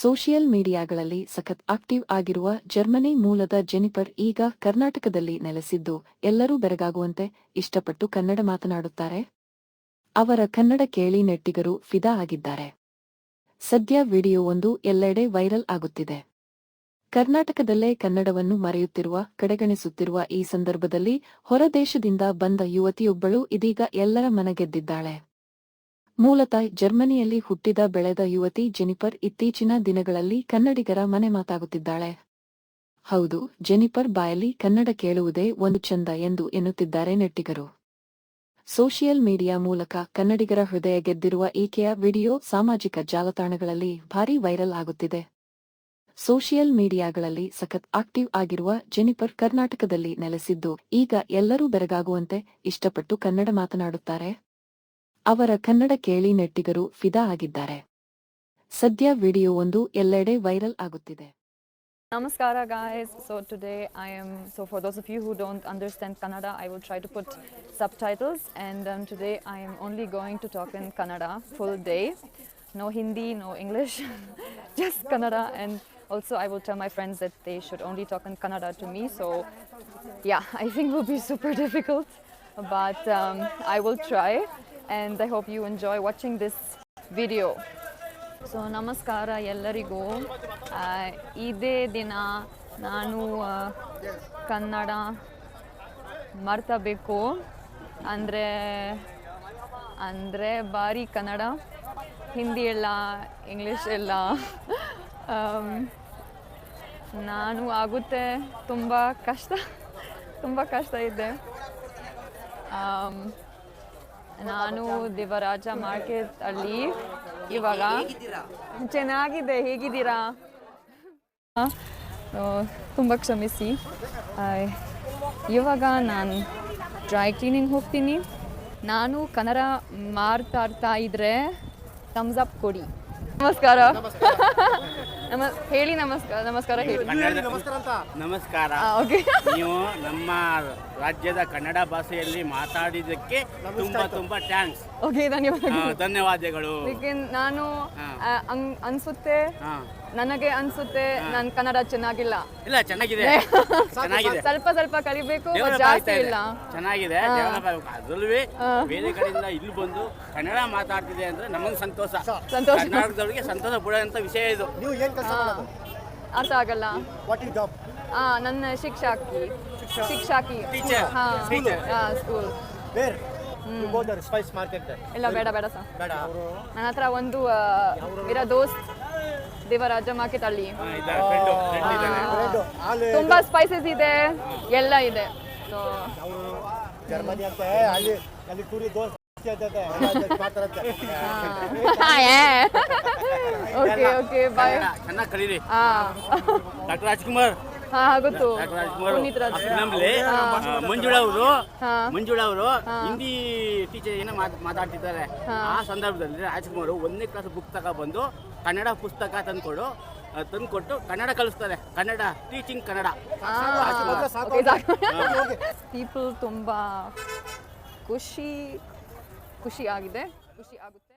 Social ಮೀಡಿಯಾಗಳಲ್ಲಿ ಸಖತ್ active ಆಗಿರುವ Germany ಮೂಲದ ಜೆನಿಪರ್ ಈಗ ಕರ್ನಾಟಕದಲ್ಲಿ ನೆಲೆಸಿದ್ದು, ಎಲ್ಲರೂ ಬೆರಗಾಗುವಂತೆ ಇಷ್ಟಪಟ್ಟು ಕನ್ನಡ ಮಾತನಾಡುತ್ತಾರೆ. ಅವರ ಕನ್ನಡ ಕೇಳಿ ನೆಟ್ಟಿಗರು ಫಿದಾ ಆಗಿದ್ದಾರೆ. ಸದ್ಯ ವಿಡಿಯೋವೊಂದು ಎಲ್ಲೆಡೆ ವೈರಲ್ ಆಗುತ್ತಿದೆ. ಕರ್ನಾಟಕದಲ್ಲೇ ಕನ್ನಡವನ್ನು ಮರೆಯುತ್ತಿರುವ, ಕಡೆಗಣಿಸುತ್ತಿರುವ ಈ ಸಂದರ್ಭದಲ್ಲಿ ಹೊರದೇಶದಿಂದ ಬಂದ ಯುವತಿಯೊಬ್ಬಳು ಇದೀಗ ಎಲ್ಲರ ಮನಗೆದ್ದಿದ್ದಾಳೆ ಮೂಲತಃ ಜರ್ಮನಿಯಲ್ಲಿ ಹುಟ್ಟಿದ ಬೆಳೆದ ಯುವತಿ ಜೆನಿಫರ್ ಇತ್ತೀಚಿನ ದಿನಗಳಲ್ಲಿ ಕನ್ನಡಿಗರ ಮನೆ ಮಾತಾಗುತ್ತಿದ್ದಾಳೆ. ಹೌದು, ಜೆನಿಫರ್ ಬಾಯಲ್ಲಿ ಕನ್ನಡ ಕೇಳುವುದೇ ಒಂದು ಚಂದ ಎಂದು ಎನ್ನುತ್ತಿದ್ದಾರೆ ನೆಟ್ಟಿಗರು. ಸೋಷಿಯಲ್ ಮೀಡಿಯಾ ಮೂಲಕ ಕನ್ನಡಿಗರ ಹೃದಯ ಗೆದ್ದಿರುವ ಈಕೆಯ ವಿಡಿಯೋ ಸಾಮಾಜಿಕ ಜಾಲತಾಣಗಳಲ್ಲಿ ಭಾರೀ ವೈರಲ್ ಆಗುತ್ತಿದೆ. ಸೋಷಿಯಲ್ ಮೀಡಿಯಾಗಳಲ್ಲಿ ಸಖತ್ ಆಕ್ಟಿವ್ ಆಗಿರುವ ಜೆನಿಫರ್ ಕರ್ನಾಟಕದಲ್ಲಿ ನೆಲೆಸಿದ್ದು, ಈಗ ಎಲ್ಲರೂ ಬೆರಗಾಗುವಂತೆ ಇಷ್ಟಪಟ್ಟು ಕನ್ನಡ ಮಾತನಾಡುತ್ತಾರೆ. ಅವರ ಕನ್ನಡ ಕೇಳಿ ನೆಟ್ಟಿಗರು ಫಿದಾ ಆಗಿದ್ದಾರೆ. ಸದ್ಯ ವಿಡಿಯೋ ಒಂದು ಎಲ್ಲೆಡೆ ವೈರಲ್ ಆಗುತ್ತಿದೆ. ನಮಸ್ಕಾರ guys so today I am so for those of you who don't understand Kannada I would try to put subtitles and today I am only going to talk in Kannada full day no Hindi no English just Kannada and also I would tell my friends that they should only talk in Kannada to me so yeah I think will be super difficult but I will try and I hope you enjoy watching this video. So ನಮಸ್ಕಾರ ಎಲ್ಲರಿಗೂ ಇದೇ ದಿನ ನಾನು ಕನ್ನಡ ಮರ್ತಬೇಕು ಅಂದರೆ ಅಂದರೆ ಭಾರಿ ಕನ್ನಡ ಹಿಂದಿ ಎಲ್ಲ English ಎಲ್ಲ ನಾನು ಆಗುತ್ತೆ ತುಂಬ ಕಷ್ಟ ತುಂಬ ಕಷ್ಟ ಇದೆ ನಾನು ದೇವರಾಜ ಮಾರ್ಕೆಟ್ ಅಲ್ಲಿ ಇವಾಗ. ಚೆನ್ನಾಗಿದೆ ಹೇಗಿದ್ದೀರಾ? ತುಂಬ ಕ್ಷಮಿಸಿ. ಇವಾಗ ನಾನು ಡ್ರೈ ಕ್ಲೀನಿಂಗ್ ಹೋಗ್ತೀನಿ. ನಾನು ಕನ್ನಡ ಮಾರ್ತಾಡ್ತಾ ಇದ್ರೆ ಥಮ್ಸ್ ಅಪ್ ಕೊಡಿ. ನಮಸ್ಕಾರ. ನಮ ಹೇಳಿ ನಮಸ್ಕಾರ ನಮಸ್ಕಾರ ಹೇಳಿ. ನಮಸ್ಕಾರ ಓಕೆ ನೀವು ನಮ್ಮ ರಾಜ್ಯದ ಕನ್ನಡ ಭಾಷೆಯಲ್ಲಿ ಮಾತಾಡಿದ್ದಕ್ಕೆ ತುಂಬಾ ತುಂಬಾ ಥ್ಯಾಂಕ್ಸ್ ಓಕೆ ಧನ್ಯವಾದ ಧನ್ಯವಾದಗಳು. ನಾನು ಅನ್ಸುತ್ತೆ ಹಾ. ನನಗೆ ಅನ್ಸುತ್ತೆ ನನ್ ಕನ್ನಡ ಚೆನ್ನಾಗಿಲ್ಲ. ಇಲ್ಲ ಚೆನ್ನಾಗಿದೆ. ಚೆನ್ನಾಗಿದೆ. ಸ್ವಲ್ಪ ಸ್ವಲ್ಪ ಕಲಿಬೇಕು ಜಾಸ್ತಿ ಇಲ್ಲ. ಚೆನ್ನಾಗಿದೆ. ಅದ್ರಲ್ಲೇ ಬೇರೆ ಕಡೆಯಿಂದ ಇಲ್ಲಿ ಬಂದು ಕನ್ನಡ ಮಾತಾಡ್ತಿದೆ ಅಂದ್ರೆ ನಮಗೆ ಸಂತೋಷ. ಸಂತೋಷ. ಕನ್ನಡದವ್ರಿಗೆ ಸಂತೋಷ ಪಡುವಂತ ವಿಷಯ ಇದು. ನೀವು ಏನ್ ಕೆಲಸ ಮಾಡೋದು? ಅರ್ಥ ಆಗಲ್ಲ. ವಾಟ್ ಇಸ್ ಜಾಬ್ ಆ ನನ್ನ ಶಿಕ್ಷಕಿ. ಶಿಕ್ಷಕಿ. ಟೀಚರ್ ಹಾ. ಸ್ಕೂಲ್ ಗೋ ಸ್ಪೈಸ್ ಮಾರ್ಕೆಟ್ ಇಲ್ಲ ಬೇಡ ಬೇಡ ಸರ್ ಬೇಡ. ನನ್ನ ಹತ್ರ ಒಂದು ಇರೋ ದೋಸ್ತ್ ದೇವರಾಜ ಮಾರ್ಕೆಟ್ ಅಲ್ಲಿ. ತುಂಬಾ ಸ್ಪೈಸಸ್ ಇದೆ ಎಲ್ಲ ಇದೆ. ಸೊ ಜರ್ಮನಿ ಅಂತ ಅಲ್ಲಿ ಅಲ್ಲಿ ಕುರಿ ದೋಸೆ ಇರ್ತದೆ, ಎಲ್ಲ ಅದಕ್ಕೆ ಮಾತಾಡತ್ತೆ ಓಕೆ ಓಕೆ ಬಾಯ್ ಚೆನ್ನಾಗಿ ಕಲೀರಿ. ಡಾಕ್ಟರ್ ರಾಜ್ಕುಮಾರ್. ಹಾ ಗೊತ್ತು. ಪುನೀತ್ ರಾಜ್. ಮಂಜುಳಾ ಅವರು. ಹಾ. ಮಂಜುಳಾ ಅವರು ಹಿಂದಿ ಟೀಚರ್ ಏನೋ ಮಾತ್- ಮಾತಾಡ್ತಿದ್ದಾರೆ. ಆ ಸಂದರ್ಭದಲ್ಲಿ ರಾಜ್ಕುಮಾರ್ ಒಂದನೇ ಕ್ಲಾಸ್ ಬುಕ್ ತಗೊಬಂದು ಕನ್ನಡ ಪುಸ್ತಕ ತಂದ್ಕೊಡು ತಂದ್ಕೊಟ್ಟು ಕನ್ನಡ ಕಲಿಸ್ತಾರೆ. ಕನ್ನಡ ಟೀಚಿಂಗ್ ಕನ್ನಡ. ಪೀಪಲ್ ತುಂಬಾ ಖುಷಿ ಖುಷಿ ಆಗಿದೆ. ಖುಷಿ ಆಗುತ್ತೆ.